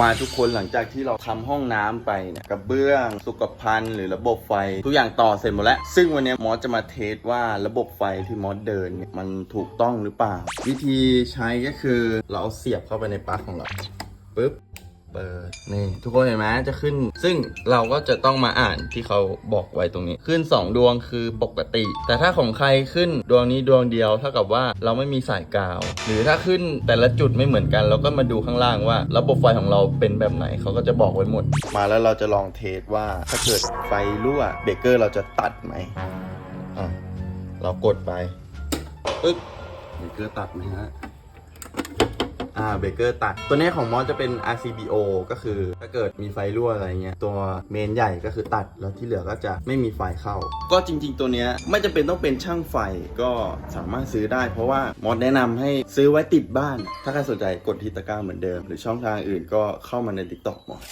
มาทุกคนหลังจากที่เราทำห้องน้ำไปเนี่ยกระเบื้อง สุขภัณฑ์หรือระบบไฟ ทุกอย่างต่อเสร็จหมดแล้ว ซึ่งวันนี้มอสจะมาเทสว่าระบบไฟที่มอสเดินเนี่ยมันถูกต้องหรือเปล่า วิธีใช้ก็คือเราเอาเสียบเข้าไปในปลั๊กของเราปึ๊บ เปิดนี่ทุกคนเห็นไหมจะขึ้น ซึ่งเราก็จะต้องมาอ่านที่เขาบอกไว้ตรงนี้ ขึ้น 2 ดวงคือปกติ แต่ถ้าของใครขึ้นดวงนี้ดวงเดียวเท่ากับว่าเราไม่มีสายกาว หรือถ้าขึ้นแต่ละจุดไม่เหมือนกัน เราก็มาดูข้างล่างว่า ระบบไฟของเราเป็นแบบไหนเขาก็จะบอกไว้หมด มาแล้วเราจะลองเทสว่าถ้าเกิดไฟรั่วเบรกเกอร์เราจะตัดไหมอะเรากดไปปึ๊บเบรกเกอร์ตัดไหมฮะ อ่าเบเกอร์ตัด ตัวนี้ของมอสจะเป็น RCBO ก็คือถ้าเกิดมีไฟรั่วอะไรเงี้ยตัวเมนใหญ่ก็คือตัดแล้วที่เหลือก็จะไม่มีไฟเข้า ก็จริง ๆ ตัวเนี้ยไม่จำเป็นต้องเป็นช่างไฟก็สามารถซื้อได้ เพราะว่ามอสแนะนำให้ซื้อไว้ติดบ้าน ถ้าใครสนใจกดที่ตะกร้าเหมือนเดิม หรือช่องทางอื่นก็เข้ามาใน TikTok มอส